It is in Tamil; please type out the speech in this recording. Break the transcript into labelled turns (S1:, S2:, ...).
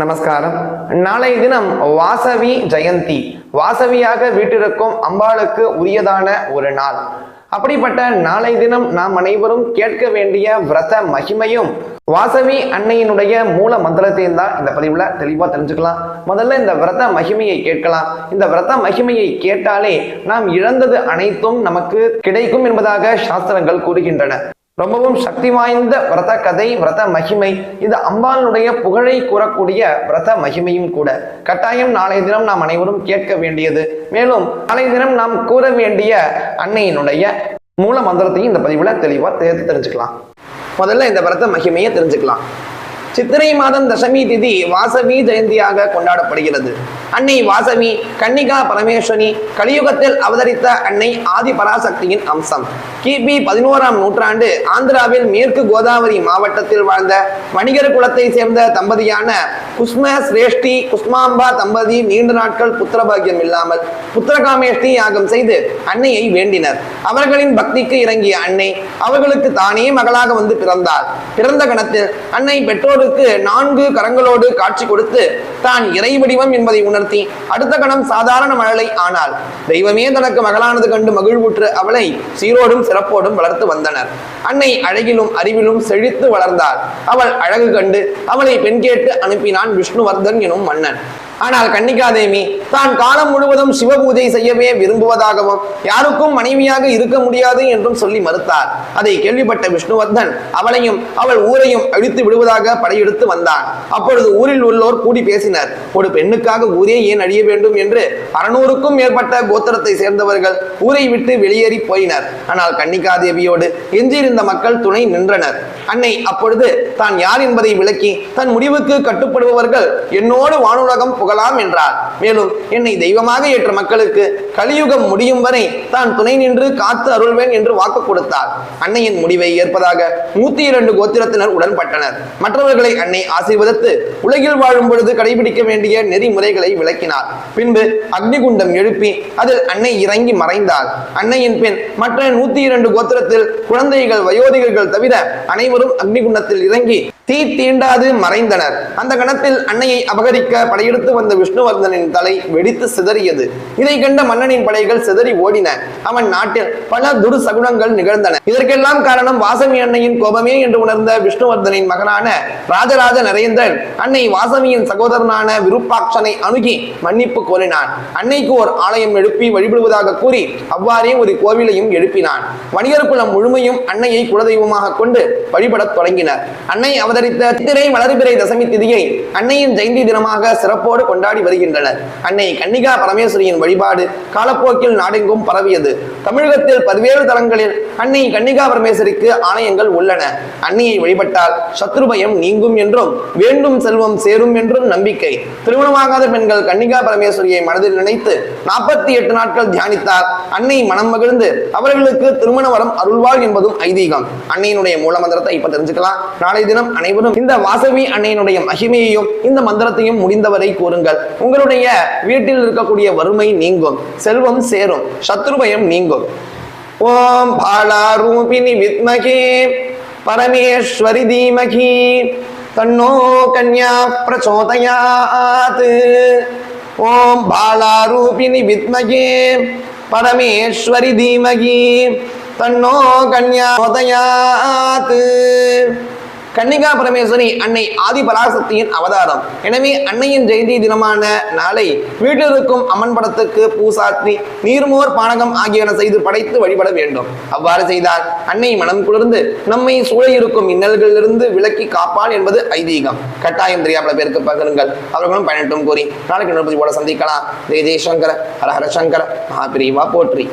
S1: நமஸ்காரம். நாளை தினம் வாசவி ஜெயந்தி. வாசவியாக வீட்டிருக்கும் அம்பாளுக்கு உரியதான ஒரு நாள். அப்படிப்பட்ட நாளை தினம் நாம் அனைவரும் கேட்க வேண்டிய விரத மகிமையும் வாசவி அன்னையினுடைய மூல மந்திரத்தையும் தான் இந்த பதிவுல தெளிவா தெரிஞ்சுக்கலாம். முதல்ல இந்த விரத மகிமையை கேட்கலாம். இந்த விரத மகிமையை கேட்டாலே நாம் இழந்தது அனைத்தும் நமக்கு கிடைக்கும் என்பதாக சாஸ்திரங்கள் கூறுகின்றன. ரொம்பவும் சக்தி வாய்ந்த விரத கதை விரத மகிமை. இது அம்பாளுடைய புகழை கூறக்கூடிய விரத மகிமையும் கூட. கட்டாயம் நாளைய தினம் நாம் அனைவரும் கேட்க வேண்டியது. மேலும் நாளைய தினம் நாம் கூற வேண்டிய அன்னையினுடைய மூல மந்திரத்தையும் இந்த பதிவுல தெளிவா தெரிந்து தெரிஞ்சுக்கலாம். முதல்ல இந்த விரத மகிமையை தெரிஞ்சுக்கலாம். சித்திரை மாதம் தசமி திதி வாசவி ஜெயந்தியாக கொண்டாடப்படுகிறது. அன்னை வாசவி கன்னிகா பரமேஸ்வரி கலியுகத்தில் அவதரித்த அன்னை ஆதி பராசக்தியின் அம்சம் கிபி பதினோராம் நூற்றாண்டு ஆந்திராவில் மேற்கு கோதாவரி மாவட்டத்தில் வாழ்ந்த வணிகர் குலத்தை சேர்ந்த தம்பதியான குஸ்ம சிரேஷ்டி குஸ்மாம்பா தம்பதி நீண்ட நாட்கள் புத்திரபாகியம் இல்லாமல் புத்திரகாமேஷ்டி யாகம் செய்து அன்னையை வேண்டினர். அவர்களின் பக்திக்கு இறங்கிய அன்னை அவர்களுக்கு தானே மகளாக வந்து பிறந்தார் பிறந்த கணத்தில் அன்னை பெற்றோர் பெற்றோருக்கு நான்கு கரங்களோடு காட்சி கொடுத்து தான் இறை வடிவம் என்பதை உணர்த்தி அடுத்த கணம் சாதாரண மழலை ஆனால் தெய்வமே தனக்கு மகளானது கண்டு மகிழ்வுற்று அவளை சீரோடும் சிறப்போடும் வளர்த்து வந்தனர். அன்னை அழகிலும் அறிவிலும் செழித்து வளர்ந்தாள் அவள் அழகு கண்டு அவளை பெண் கேட்டு அனுப்பினான் விஷ்ணுவர்தன் எனும் மன்னன். ஆனால் கன்னிகாதேவி தான் காலம் முழுவதும் சிவபூஜை செய்யவே விரும்புவதாகவும் யாருக்கும் மனைவியாக இருக்க முடியாது என்றும் சொல்லி மறுத்தார். அதை கேள்விப்பட்ட விஷ்ணுவர்தன் அவளையும் அவள் ஊரையும் அழித்து விடுவதாக படையெடுத்து வந்தான். அப்பொழுது ஊரில் உள்ளோர் கூடி பேசினர். ஒரு பெண்ணுக்காக ஊரே ஏன் அழிய வேண்டும் என்று அறுநூறுக்கும் மேற்பட்ட கோத்திரத்தை சேர்ந்தவர்கள் ஊரை விட்டு வெளியேறி போயினர். ஆனால் கன்னிகாதேவியோடு எஞ்சியிருந்த மக்கள் துணை நின்றனர். அன்னை அப்பொழுது தான் யார் என்பதை விளக்கி தன் முடிவுக்கு கட்டுப்படுபவர்கள் என்னோடு வானுலகம் புகழாம் என்றார். மேலும் என்னை தெய்வமாக ஏற்ற மக்களுக்கு கலியுகம் முடியும் வரை தான் துணை நின்று காத்து அருள்வேன் என்று வாக்கு கொடுத்தார். அன்னையின் முடிவை ஏற்பதாக நூத்தி இரண்டு கோத்திரத்தினர் உடன்பட்டனர். மற்றவர்களை அன்னை ஆசீர்வதித்து உலகில் வாழும் பொழுது கடைபிடிக்க வேண்டிய நெறிமுறைகளை விளக்கினார். பின்பு அக்னிகுண்டம் எழுப்பி அதில் அன்னை இறங்கி மறைந்தார். அன்னையின் பின் மற்ற நூத்தி இரண்டு கோத்திரத்தில் குழந்தைகள் வயோதிகர்கள் தவிர அனைவரும் அக்னிகுண்டத்தில் இறங்கி தீ தீண்டாது மறைந்தனர். அந்த கணத்தில் அன்னையை அபகரிக்க படையெடுத்து வந்த விஷ்ணுவர்தனின் தலை வெடித்து சிதறியது. இதை கண்ட மன்னனின் படைகள் சிதறி ஓடின. அவன் நாட்டில் பல துரு சகுனங்கள் நிகழ்ந்தன. இதற்கெல்லாம் காரணம் வாசவி அன்னையின் கோபமே என்று உணர்ந்த விஷ்ணுவர்தனின் மகனான ராஜராஜ நரேந்திரன் அன்னை வாசவியின் சகோதரனான விருப்பாட்சனை அணுகி மன்னிப்பு கோரினான். அன்னைக்கு ஒரு ஆலயம் எழுப்பி வழிபடுவதாக கூறி அவ்வாறே ஒரு கோவிலையும் எழுப்பினான். வணிகர் குலம் முழுமையும் அன்னையை குலதெய்வமாக கொண்டு வழிபடத் தொடங்கினர். அன்னை அவதரித்த திரை வளர்பிறை தசமி திதியை அன்னையின் ஜெயந்தி தினமாக சிறப்போடு கொண்டாடி வருகின்றனர். அன்னை கன்னிகா பரமேஸ்வரியின் வழிபாடு காலப்போக்கில் நாடெங்கும் பரவியது. தமிழகத்தில் பல்வேறு தலங்களில் அன்னை கன்னிகா பரமேஸ்வரிக்கு ஆலயங்கள் உள்ளன. அன்னையை வழிபட்டால் சத்ருபயம் நீங்கும் என்றும் வேண்டும் செல்வம் சேரும் என்றும் நம்பிக்கை. திருமணமாகாத பெண்கள் கன்னிகா பரமேஸ்வரியை மனதில் நினைத்து நாற்பத்தி எட்டு நாட்கள் தியானித்தார் அன்னை மனம் மகிழ்ந்து அவர்களுக்கு திருமண வரம் அருள்வாள் என்பதும் ஐதீகம். அன்னையினுடைய மூல மந்திரத்தை இப்ப தெரிஞ்சுக்கலாம். நாளை தினம் அனைவரும் இந்த வாசவி அன்னையினுடைய மகிமையையும் இந்த மந்திரத்தையும் முடிந்தவரை கூறுங்கள். உங்களுடைய வீட்டில் இருக்கக்கூடிய வறுமை நீங்கும் செல்வம் சேரும் சத்ருபயம் நீங்கும். ओम भाड़ारूपिणी विद्महे परमेश्वरी धीमहि। तन्नो कन्या प्रचोदयात्। ओम भाड़ारूपिणी विद्महे परमेश्वरी धीमहि। तन्नो कन्या प्रचोदयात्। கன்னிகா பரமேஸ்வரி அன்னை ஆதி பராசக்தியின் அவதாரம். எனவே அன்னையின் ஜெயந்தி தினமான நாளை வீட்டில் இருக்கும் அம்மன் படத்துக்கு பூசாத்தி நீர்மோர் பானகம் ஆகியன செய்து படைத்து வழிபட வேண்டும். அவ்வாறு செய்தால் அன்னை மனம் குளிர்ந்து நம்மை சூழ இருக்கும் இன்னல்களிலிருந்து விலக்கி காப்பாள் என்பது ஐதீகம். கட்டாயம் தெரியாமல பேருக்கு பகிருங்கள். அவர்களும் பயனட்டும் கூறி நாளைக்கு நிருபதி போல சந்திக்கலாம். ஜெய் ஜெயசங்கர ஹர ஹர சங்கர மகாபிரிவா போற்றி.